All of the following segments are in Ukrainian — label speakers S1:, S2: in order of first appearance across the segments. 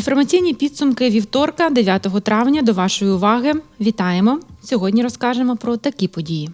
S1: Інформаційні підсумки вівторка, 9 травня. До вашої уваги. Вітаємо! Сьогодні розкажемо про такі події.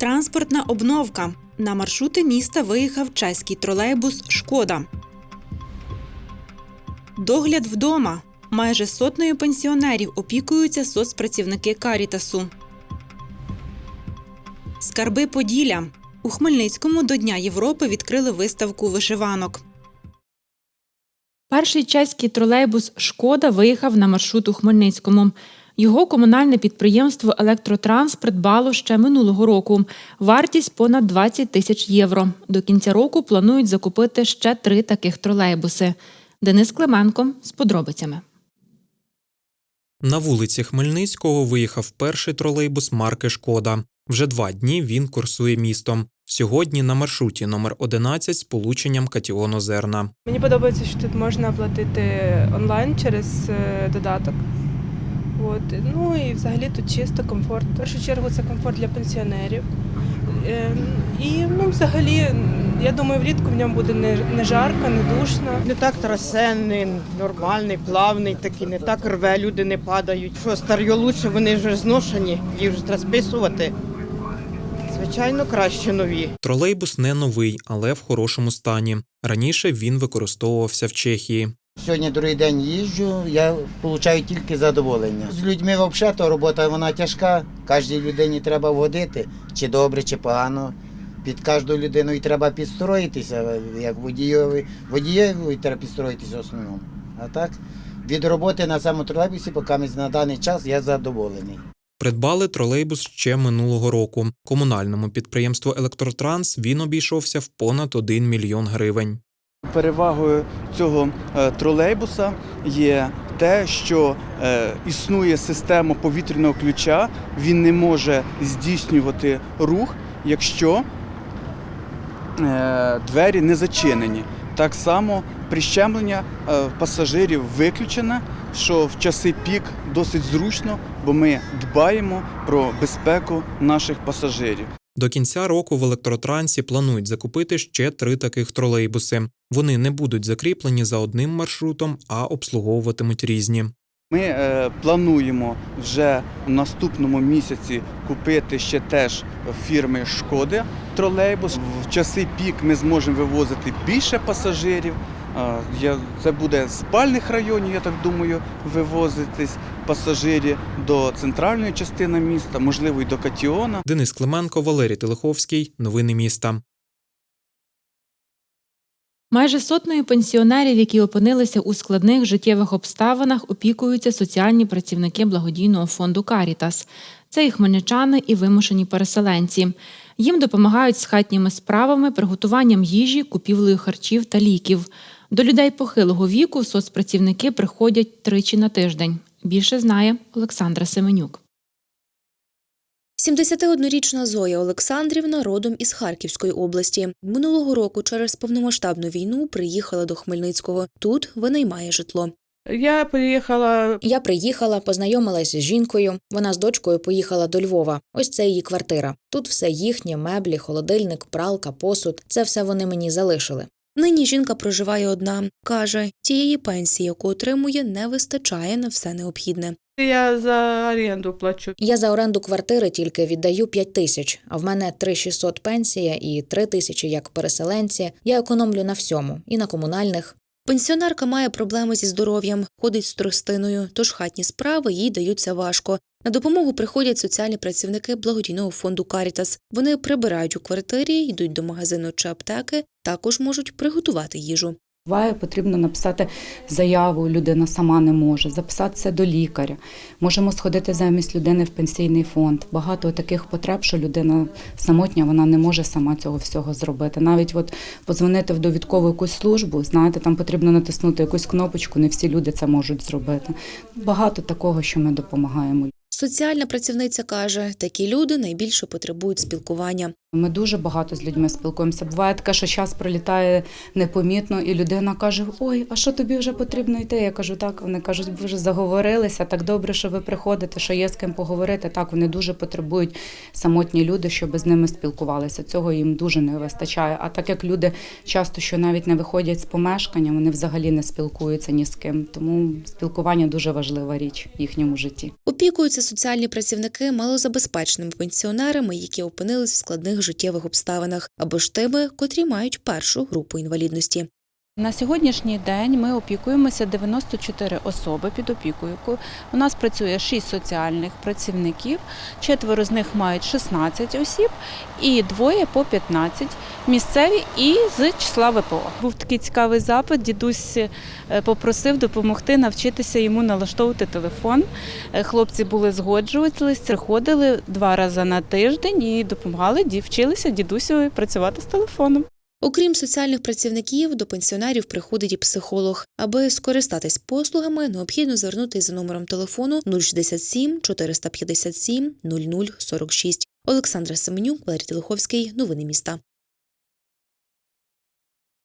S1: Транспортна обновка. На маршрути міста виїхав чеський тролейбус Шкода. Догляд вдома. Майже сотнею пенсіонерів опікуються соцпрацівники Карітасу. Скарби Поділля. У Хмельницькому до Дня Європи відкрили виставку вишиванок. Перший чеський тролейбус Шкода виїхав на маршрут у Хмельницькому. Його комунальне підприємство Електротранс придбало ще минулого року. Вартість понад 20 тисяч євро. До кінця року планують закупити ще три таких тролейбуси. Денис Клименко з подробицями.
S2: На вулиці Хмельницького виїхав перший тролейбус марки Шкода. Вже два дні він курсує містом. Сьогодні на маршруті номер 11 з полученням катіону зерна.
S3: Мені подобається, що тут можна оплатити онлайн через е, додаток. От. Ну і взагалі тут чисто комфорт. В першу чергу це комфорт для пенсіонерів. Е, І ну, взагалі, я думаю, влітку в ньому буде не, не жарко, не душно.
S4: Не так трасенний, нормальний, плавний, такий, не так рве, люди не падають. Що старьо лучше, вони вже зношені, їх вже треба списувати. Звичайно, краще нові.
S2: Тролейбус не новий, але в хорошому стані. Раніше він використовувався в Чехії.
S5: Сьогодні другий день їжджу, я отримую тільки задоволення. З людьми взагалі то робота вона тяжка. Кожній людині треба вгодити, чи добре, чи погано. Під кожну людину і треба підстроїтися, як водієві. Водієві треба підстроїтися в основному. А так, від роботи на цьому тролейбусі, поки на даний час я задоволений.
S2: Придбали тролейбус ще минулого року. Комунальному підприємству Електротранс він обійшовся в понад 1 мільйон гривень.
S6: Перевагою цього е, тролейбуса є те, що е, існує система повітряного ключа, він не може здійснювати рух, якщо е, двері не зачинені. Так само прищемлення пасажирів виключене, що в часи пік досить зручно, бо ми дбаємо про безпеку наших пасажирів.
S2: До кінця року в електротрансі планують закупити ще три таких тролейбуси. Вони не будуть закріплені за одним маршрутом, а обслуговуватимуть різні.
S6: Ми е, плануємо вже в наступному місяці купити ще теж фірми Шкоди тролейбус. В часи пік ми зможемо вивозити більше пасажирів. Е, Це буде з спальних районів, я так думаю, вивозитись пасажирі до центральної частини міста, можливо, і до Катіона.
S2: Денис Клименко, Валерій Телеховський. Новини міста.
S1: Майже сотнею пенсіонерів, які опинилися у складних життєвих обставинах, опікуються соціальні працівники благодійного фонду Карітас. Це і хмельничани, і вимушені переселенці. Їм допомагають з хатніми справами, приготуванням їжі, купівлею харчів та ліків. До людей похилого віку соцпрацівники приходять тричі на тиждень. Більше знає Олександра Семенюк.
S7: 71-річна Зоя Олександрівна родом із Харківської області. Минулого року через повномасштабну війну приїхала до Хмельницького. Тут винаймає житло.
S3: Я приїхала
S7: Я приїхала, познайомилася з жінкою. Вона з дочкою поїхала до Львова. Ось це її квартира. Тут все їхнє, меблі, холодильник, пралка, посуд. Це все вони мені залишили. Нині жінка проживає одна. Каже, тієї пенсії, яку отримує, не вистачає на все необхідне.
S3: я за оренду плачу.
S7: Я за оренду квартири тільки віддаю 5 тисяч, а в мене 3600 пенсія і 3 тисячі як переселенці. Я економлю на всьому і на комунальних. Пенсіонерка має проблеми зі здоров'ям, ходить з тростиною, тож хатні справи їй даються важко. На допомогу приходять соціальні працівники благодійного фонду Карітас. Вони прибирають у квартирі, йдуть до магазину чи аптеки, також можуть приготувати їжу.
S8: Буває, потрібно написати заяву, людина сама не може, записатися до лікаря. Можемо сходити замість людини в пенсійний фонд. Багато таких потреб, що людина самотня, вона не може сама цього всього зробити. Навіть от позвонити в довідкову якусь службу, знаєте, там потрібно натиснути якусь кнопочку, не всі люди це можуть зробити. Багато такого, що ми допомагаємо.
S7: Соціальна працівниця каже, такі люди найбільше потребують спілкування.
S8: Ми дуже багато з людьми спілкуємося. Буває таке, що час пролітає непомітно, і людина каже: Ой, а що тобі вже потрібно йти? Я кажу, так. Вони кажуть, ви вже заговорилися. Так добре, що ви приходите, що є з ким поговорити. Так, вони дуже потребують самотні люди, щоб з ними спілкувалися. Цього їм дуже не вистачає. А так як люди часто що навіть не виходять з помешкання, вони взагалі не спілкуються ні з ким. Тому спілкування дуже важлива річ в їхньому житті.
S7: Опікуються соціальні працівники малозабезпеченими пенсіонерами, які опинились в складних життєвих обставинах, або ж тими, котрі мають першу групу інвалідності.
S9: На сьогоднішній день ми опікуємося 94 особи під опікою. У нас працює 6 соціальних працівників, четверо з них мають 16 осіб і двоє по 15 місцеві і з числа ВПО. Був такий цікавий запит. Дідусь е, попросив допомогти навчитися йому налаштовувати телефон. Е, Хлопці були згоджувалися, приходили два рази на тиждень і допомагали, вчилися дідусю працювати з телефоном.
S7: Окрім соціальних працівників, до пенсіонерів приходить і психолог. Аби скористатись послугами, необхідно звернутися за номером телефону 067 457 0046. Олександра Семенюк, Валерій Телеховський. Новини міста.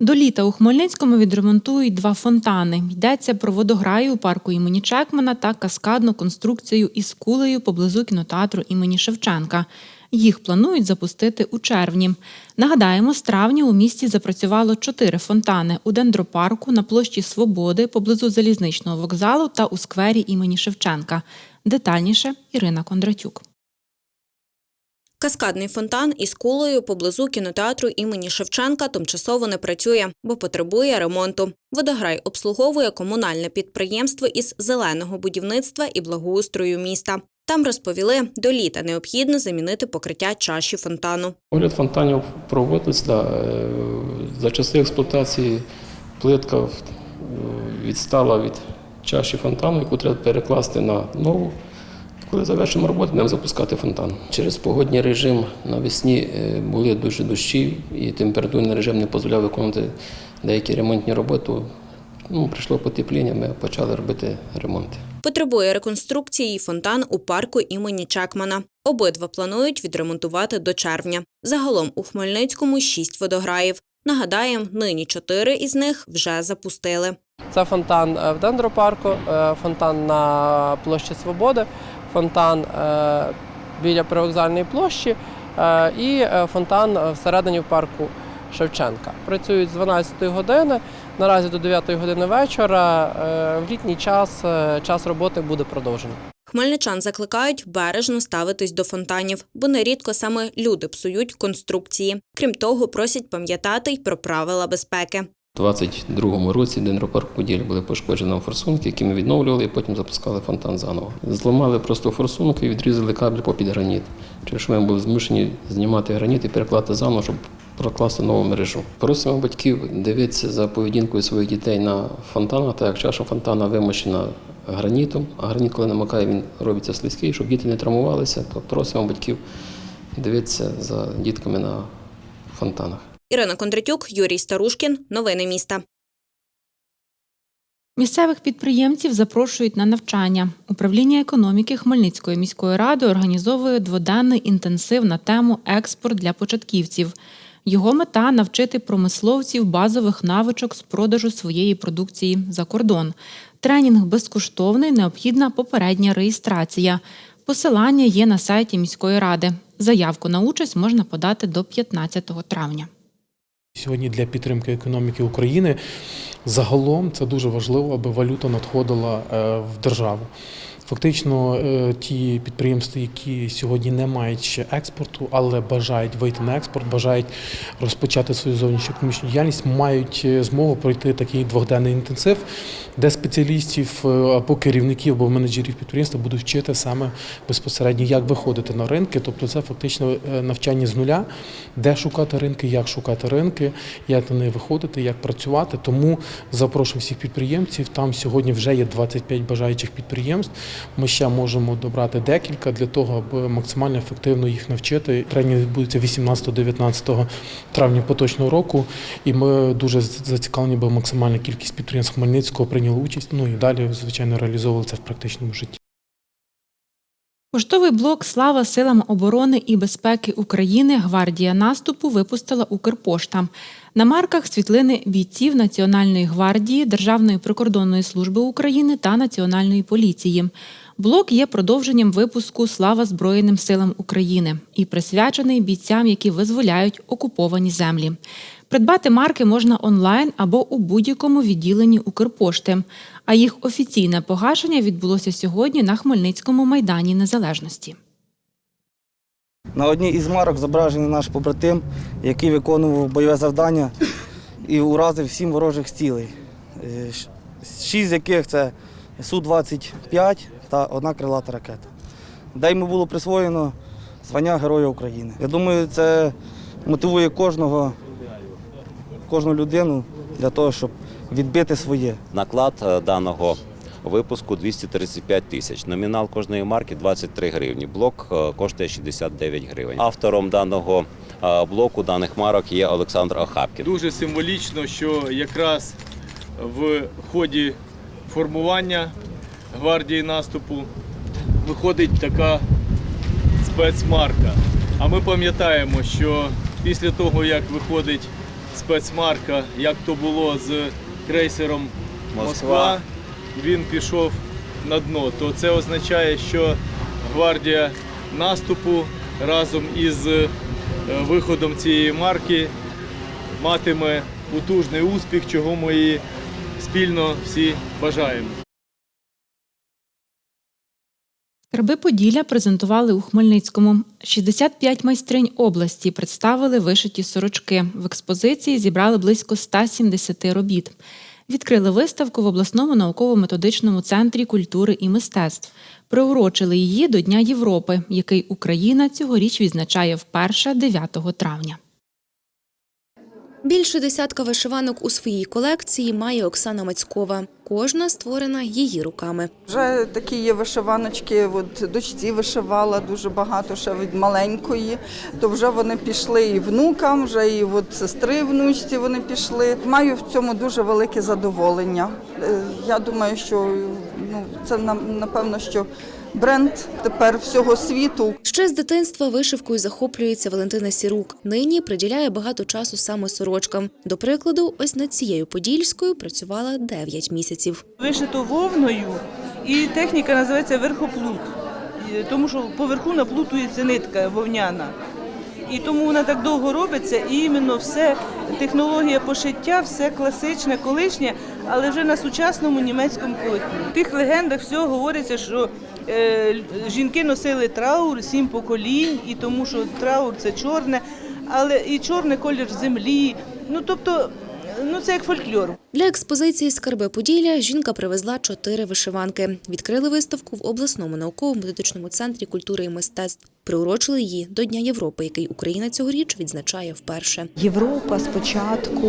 S1: До літа у Хмельницькому відремонтують два фонтани. Йдеться про водограю у парку імені Чекмана та каскадну конструкцію із кулею поблизу кінотеатру імені Шевченка. Їх планують запустити у червні. Нагадаємо, з травня у місті запрацювало чотири фонтани у дендропарку на площі Свободи поблизу залізничного вокзалу та у сквері імені Шевченка. Детальніше Ірина Кондратюк.
S10: Каскадний фонтан із кулею поблизу кінотеатру імені Шевченка тимчасово не працює, бо потребує ремонту. Водограй обслуговує комунальне підприємство із зеленого будівництва і благоустрою міста. Там розповіли, до літа необхідно замінити покриття чаші фонтану.
S11: Огляд фонтанів проводиться е, за часи експлуатації плитка е, відстала від чаші фонтану, яку треба перекласти на нову. Коли завершимо роботу, будемо запускати фонтан. Через погодній режим навесні е, були дуже дощі, і температурний режим не дозволяв виконувати деякі ремонтні роботи. Ну, прийшло потепління, ми почали робити ремонти.
S10: Потребує реконструкції фонтан у парку імені Чекмана. Обидва планують відремонтувати до червня. Загалом у Хмельницькому шість водограїв. Нагадаємо, нині чотири із них вже запустили.
S12: Це фонтан е, в дендропарку, е, фонтан на площі Свободи, фонтан е, біля привокзальної площі і фонтан всередині парку Шевченка. Працюють з 12 години, наразі до 9 години вечора. Е, В літній час е, час роботи буде продовжений.
S10: Хмельничан закликають бережно ставитись до фонтанів, бо нерідко саме люди псують конструкції. Крім того, просять пам'ятати й про правила безпеки.
S11: У 22-му році Дендропарк Поділля були пошкоджені форсунки, які ми відновлювали і потім запускали фонтан заново. Зламали просто форсунки і відрізали кабель попід граніт. Через що ми були змушені знімати граніт і переклати заново, щоб прокласти нову мережу. Просимо батьків дивитися за поведінкою своїх дітей на фонтанах, так як чаша фонтана вимощена гранітом, а граніт, коли намокає, він робиться слизький, щоб діти не травмувалися. То просимо батьків дивитися за дітками на фонтанах.
S10: Ірина Кондратюк, Юрій Старушкін. Новини міста.
S1: Місцевих підприємців запрошують на навчання. Управління економіки Хмельницької міської ради організовує дводенний інтенсив на тему експорт для початківців. Його мета навчити промисловців базових навичок з продажу своєї продукції за кордон. Тренінг безкоштовний, необхідна попередня реєстрація. Посилання є на сайті міської ради. Заявку на участь можна подати до 15 травня.
S13: Сьогодні для підтримки економіки України загалом це дуже важливо, аби валюта надходила е, в державу. Фактично, е, ті підприємства, які сьогодні не мають ще експорту, але бажають вийти на експорт, бажають розпочати свою зовнішню економічну діяльність, мають е, змогу пройти такий двохденний інтенсив, де спеціалістів е, або керівників, або менеджерів підприємства будуть вчити саме безпосередньо, як виходити на ринки. Тобто, це фактично навчання з нуля, де шукати ринки, як шукати ринки, як на них виходити, як працювати. Тому запрошую всіх підприємців. Там сьогодні вже є 25 бажаючих підприємств. Ми ще можемо добрати декілька для того, аби максимально ефективно їх навчити. Тренінг відбудеться 18-19 травня поточного року, і ми дуже зацікавлені, бо максимальна кількість підприємств Хмельницького прийняла участь. Ну і далі, звичайно, реалізовували це в практичному житті.
S1: Поштовий блок Слава силам оборони і безпеки України Гвардія наступу випустила Укрпошта. На марках світлини бійців Національної гвардії, Державної прикордонної служби України та Національної поліції. Блок є продовженням випуску Слава Збройним силам України і присвячений бійцям, які визволяють окуповані землі. Придбати марки можна онлайн або у будь-якому відділенні Укрпошти. А їх офіційне погашення відбулося сьогодні на Хмельницькому майдані Незалежності.
S14: На одній із марок зображений наш побратим, який виконував бойове завдання і уразив сім ворожих цілей. Е, Шість з яких це Су-25 та одна крилата ракета. Де йому було присвоєно звання Героя України. Я думаю, це мотивує кожного, кожну людину для того, щоб відбити своє.
S15: Наклад е, даного випуску 235 тисяч. Номінал кожної марки 23 гривні. Блок е, коштує 69 гривень. Автором даного е, блоку даних марок є Олександр Охапкін.
S16: Дуже символічно, що якраз в ході формування гвардії наступу виходить така спецмарка. А ми пам'ятаємо, що після того, як виходить спецмарка, як то було з крейсером Москва, він пішов на дно. То це означає, що гвардія наступу разом із е, виходом цієї марки матиме потужний успіх, чого ми і спільно всі бажаємо.
S1: Скарби Поділля презентували у Хмельницькому. 65 майстринь області представили вишиті сорочки. В експозиції зібрали близько 170 робіт. Відкрили виставку в обласному науково-методичному центрі культури і мистецтв. Приурочили її до Дня Європи, який Україна цьогоріч відзначає вперше 9 травня.
S7: Більше десятка вишиванок у своїй колекції має Оксана Мацькова. Кожна створена її руками.
S17: Вже такі є вишиваночки, от дочці вишивала дуже багато ще від маленької, то вже вони пішли і внукам, вже і от сестри внучці вони пішли. Маю в цьому дуже велике задоволення. Е, Я думаю, що ну, це нам- напевно, що бренд тепер всього світу.
S7: Ще з дитинства вишивкою захоплюється Валентина Сірук. Нині приділяє багато часу саме сорочкам. До прикладу, ось над цією подільською працювала 9 місяців.
S18: Вишито вовною, і техніка називається верхоплут, тому що поверху наплутується нитка вовняна. І тому вона так довго робиться, і іменно все технологія пошиття, все класичне, колишнє, але вже на сучасному німецькому полотні. В тих легендах все говориться, що е, жінки носили траур сім поколінь, і тому що траур це чорне, але і чорний колір землі. Ну тобто, ну це як фольклор.
S7: Для експозиції Скарби Поділля жінка привезла чотири вишиванки. Відкрили виставку в обласному науково-методичному центрі культури і мистецтв. Приурочили її до Дня Європи, який Україна цьогоріч відзначає вперше.
S19: Європа з початку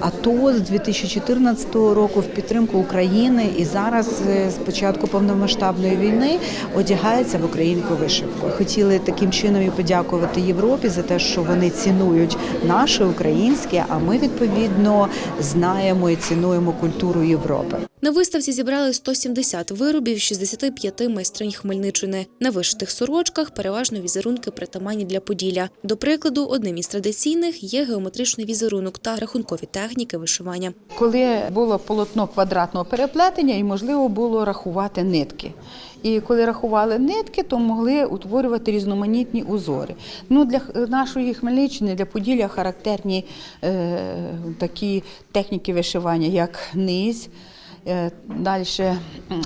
S19: АТО з 2014 року в підтримку України і зараз е, з початку повномасштабної війни одягається в українську вишивку. Хотіли таким чином і подякувати Європі за те, що вони цінують наше українське. А ми відповідно знаємо і цінуємо культуру Європи.
S7: На виставці зібрали 170 виробів 65 майстринь Хмельниччини. На вишитих сорочках переважно візерунки притаманні для Поділля. До прикладу, одним із традиційних є геометричний візерунок та рахункові техніки вишивання.
S20: коли було полотно квадратного переплетення і можливо було рахувати нитки. І коли рахували нитки, то могли утворювати різноманітні узори. Ну, для нашої Хмельниччини, для Поділля характерні е, такі техніки вишивання, як низь, е, далі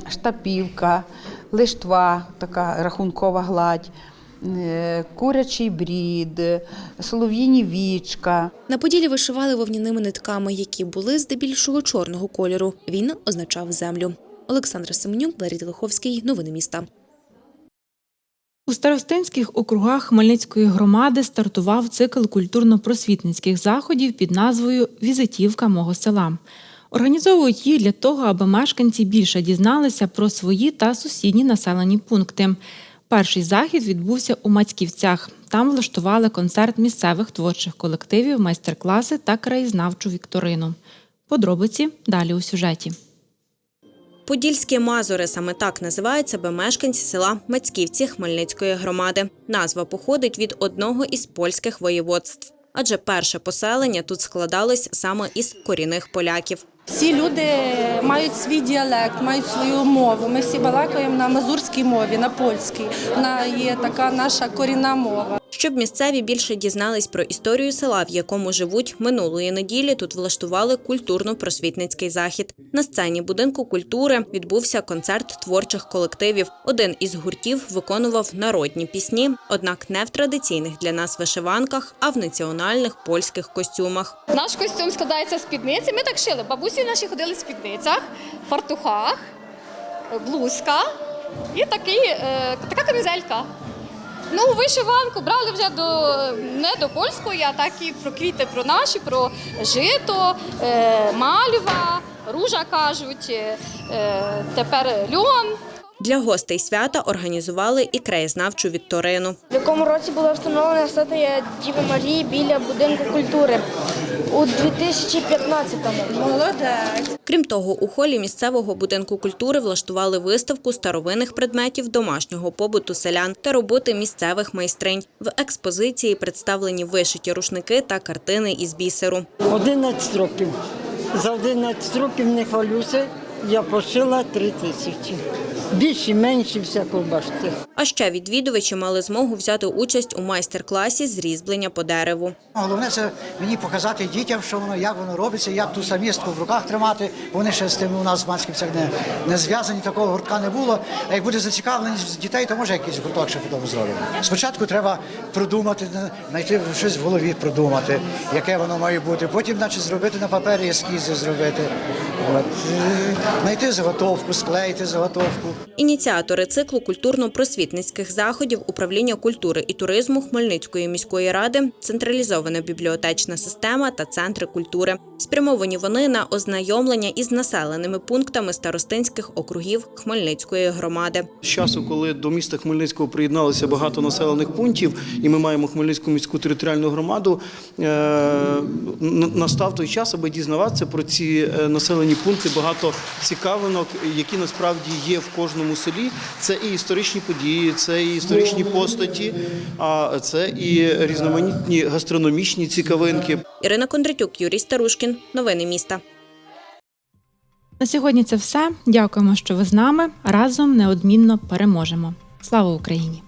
S20: штапівка, лиштва, така рахункова гладь. е, Курячий брід, солов'їні вічка.
S7: На Поділі вишивали вовняними нитками, які були здебільшого чорного кольору. Він означав землю. Олександра Семенюк, Валерій Телеховський. Новини міста.
S1: У старостинських округах Хмельницької громади стартував цикл культурно-просвітницьких заходів під назвою Візитівка мого села. Організовують їх для того, аби мешканці більше дізналися про свої та сусідні населені пункти. Перший захід відбувся у Мацьківцях. Там влаштували концерт місцевих творчих колективів, майстер-класи та краєзнавчу вікторину. Подробиці далі у сюжеті.
S10: Подільські Мазури саме так називають себе мешканці села Мацьківці Хмельницької громади. Назва походить від одного із польських воєводств. Адже перше поселення тут складалось саме із корінних поляків.
S21: Всі люди мають свій діалект, мають свою мову. Ми всі балакаємо на мазурській мові, на польській. Вона є така наша корінна мова.
S10: Щоб місцеві більше дізнались про історію села, в якому живуть минулої неділі, тут влаштували культурно-просвітницький захід. На сцені будинку культури відбувся концерт творчих колективів. Один із гуртів виконував народні пісні, однак не в традиційних для нас вишиванках, а в національних польських костюмах.
S22: Наш костюм складається з спідниці. Ми так шили. Бабусі наші ходили в спідницях, фартухах, блузка і такий, е, така камізелька. Ну, вишиванку брали вже до не до польської, а так і про квіти, про наші, про жито, е, мальва, ружа кажуть, е, тепер льон.
S10: Для гостей свята організували і краєзнавчу вікторину.
S23: В якому році була встановлена статуя Діви Марії біля будинку культури? У 2015-му. Молодець.
S10: Крім того, у холі місцевого будинку культури влаштували виставку старовинних предметів домашнього побуту селян та роботи місцевих майстринь. В експозиції представлені вишиті рушники та картини із бісеру.
S24: 11 років. За 11 років не хвалюся. Я пошила 3 тисячі. Більші, менші, всякого бачите.
S10: А ще відвідувачі мали змогу взяти участь у майстер-класі з різьблення по дереву.
S25: Головне це мені показати дітям, що воно, як воно робиться, як ту самістку в руках тримати. Вони ще з тим у нас в Манськівцях не, не зв'язані, такого гуртка не було. А як буде зацікавленість дітей, то може якийсь гурток ще потім зробимо. Спочатку треба продумати, знайти щось в голові, продумати, яке воно має бути. Потім, значить, зробити на папері ескізи зробити. От. Е, Знайти заготовку, склеїти заготовку.
S10: Ініціатори циклу культурно-просвітницьких заходів управління культури і туризму Хмельницької міської ради, централізована бібліотечна система та центри культури. Спрямовані вони на ознайомлення із населеними пунктами старостинських округів Хмельницької громади.
S26: З часу, коли до міста Хмельницького приєдналося багато населених пунктів, і ми маємо Хмельницьку міську територіальну громаду, е, настав той час, аби дізнаватися про ці е, населені пункти. Багато цікавинок, які насправді є в кожному селі. Це і історичні події, це і історичні постаті, а це і різноманітні гастрономічні цікавинки.
S10: Ірина Кондратюк, Юрій Старушкін. Новини міста.
S1: На сьогодні це все. Дякуємо, що ви з нами. Разом неодмінно переможемо. Слава Україні!